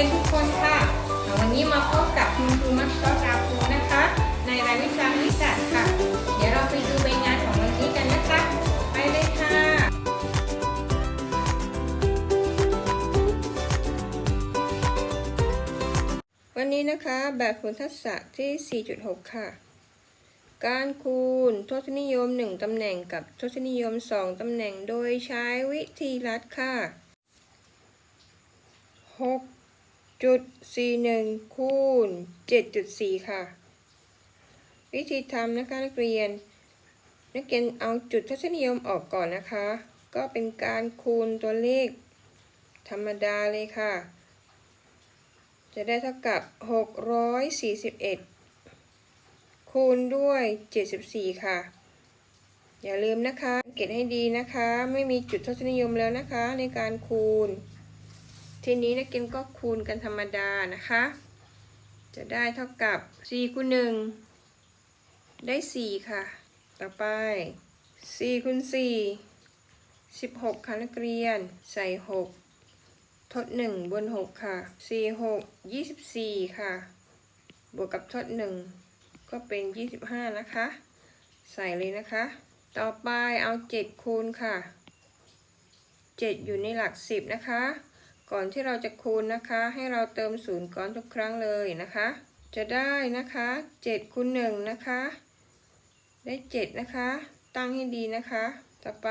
ียนทุกคนค่ะ วันนี้มาพบกับคุณครูมัชชอราภูนะคะ ในรายวิชาคณิตศาสตร์ค่ะ เดี๋ยวเราไปดูใบงานของวันนี้กันนะคะ ไปเลยค่ะวันนี้นะคะแบบผลทัศน์ที่ 4.6 ค่ะ การคูณทศนิยม 1 ตำแหน่งกับทศนิยม 2 ตำแหน่งโดยใช้วิธีลัดค่ะ 6 6.41คูณ7.4ค่ะ วิธีทำนะคะนักเรียน นักเรียนเอาจุดทศนิยมออกก่อนนะคะ ก็เป็นการคูณตัวเลข ธรรมดาเลยค่ะ จะได้เท่ากับ 641 คูณด้วย 74 ค่ะ อย่าลืมนะคะ เก็บให้ดีนะคะ ไม่มีจุดทศนิยมแล้วนะคะในการคูณ ทีนี้นักเรียนก็คูณกันธรรมดานะคะ จะได้เท่ากับ4คูณ1ได้ 4 ค่ะ ต่อไป4คูณ4 16 ค่ะนักเรียน ใส่ 6 ทด 1 บน 6 ค่ะ 4 6 24 ค่ะ บวกกับทด 1 ก็เป็น 25 นะคะ ใส่เลยนะคะ ต่อไปเอา 7 คูณค่ะ 7 อยู่ในหลัก 10 นะคะ ก่อนที่เราจะคูณนะคะ ให้เราเติมศูนย์ก่อนทุกครั้งเลยนะคะ จะได้นะคะ7คูณ1นะคะ ได้ 7 นะคะ ตั้งให้ดีนะคะ ต่อไป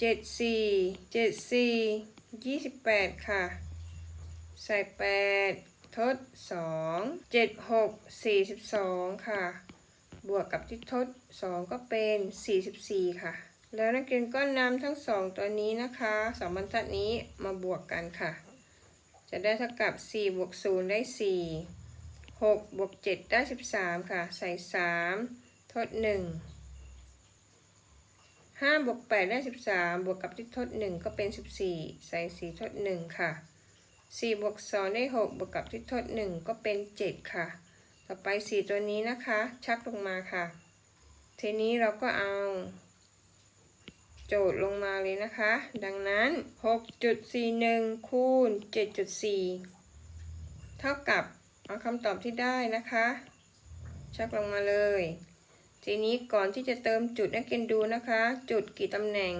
7 4 7 4 28 ค่ะ ใส่ 8 ทด 2 7 6 42 ค่ะ บวกกับที่ทด 2 ก็เป็น 44 ค่ะแล้วนักเรียนก็นำทั้ง2ตัวนี้นะคะ2บรรทัดนี้มาบวกกันค่ะ จะได้เท่ากับ4บวก0ได้ 4 6บวก7ได้ 13 ค่ะ ใส่ 3 ทด 1 5บวก8ได้ 13 บวกกับที่ทด 1 ก็เป็น 14 ใส่ 4 ทด 1 ค่ะ 4 บวก 2 ได้ 6 บวกกับที่ทด 1 ก็เป็น 7 ค่ะ ต่อไป 4 ตัวนี้นะคะ ชักลงมาค่ะ ทีนี้เราก็เอา โจทย์ลงมาเลยนะคะ ดังนั้น 6.41 คูณ 7.4 เท่ากับเอาคำตอบที่ได้นะคะ ชักลงมาเลย ทีนี้ก่อนที่จะเติมจุดนักเรียนดูนะคะ จุดกี่ตำแหน่ง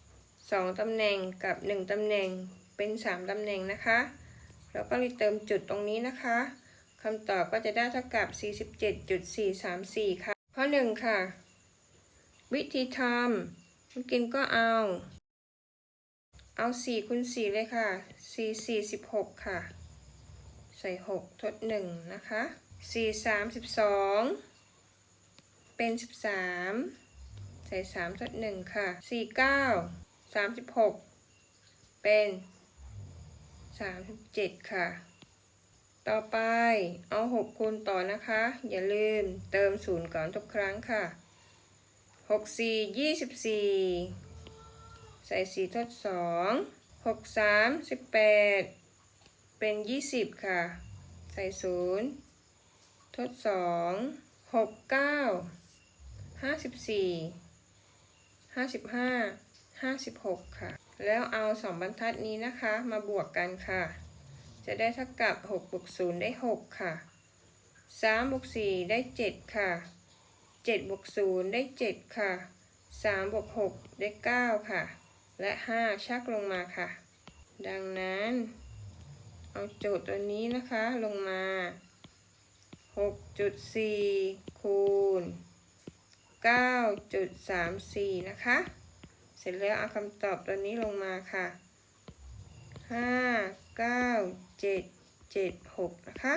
2 ตำแหน่งกับ 1 ตำแหน่งเป็น 3 ตำแหน่งนะคะ เราก็เลยเติมจุดตรงนี้นะคะคำตอบก็จะได้เท่ากับ 47.434 ค่ะ ข้อ 1 ค่ะ วิธีทำ คุณกินก็เอา เอาสี่คูณสี่เลยค่ะสี่สี่สิบหกค่ะ ใส่หกทดหนึ่งนะคะสี่สามสิบสองเป็นสิบสามใส่สามทดหนึ่งค่ะสี่เก้าสามสิบหกเป็นสามสิบเจ็ดค่ะต่อไปเอาหกคูณต่อนะคะ อย่าลืมเติมศูนย์ก่อนทุกครั้งค่ะ 6 4 24ใส่4ทด2 6 3 18เป็น20ค่ะ ใส่0ทด2 6 9ห้าสิบสี่ห้าสิบห้าห้าสิบหกค่ะ แล้วเอาสองบรรทัดนี้นะคะมาบวกกันค่ะ จะได้เท่ากับหกบวกศูนย์ได้หกค่ะสามบวกสี่ได้เจ็ดค่ะ เจ็ดบวกศูนย์ได้เจ็ดค่ะสามบวกหกได้เก้าค่ะ และห้าชักลงมาค่ะ ดังนั้น เอาโจทย์ตัวนี้นะคะลงมาหกจุดสี่คูณ 9.34 นะคะ เสร็จแล้วเอาคำตอบตัวนี้ลงมาค่ะ 5 9 7 7 6 นะคะ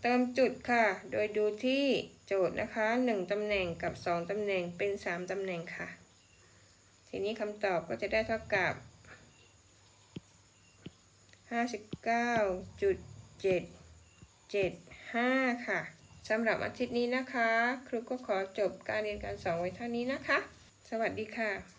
เติมจุดค่ะ โดยดูที่ โจทย์นะคะ 1 ตำแหน่งกับ 2 ตำแหน่งเป็น 3 ตำแหน่งค่ะ ทีนี้คำตอบก็จะได้เท่ากับ 59.775 ค่ะสำหรับอาทิตย์นี้นะคะ ครูก็ขอจบการเรียนการสอนไว้เท่านี้นะคะ สวัสดีค่ะ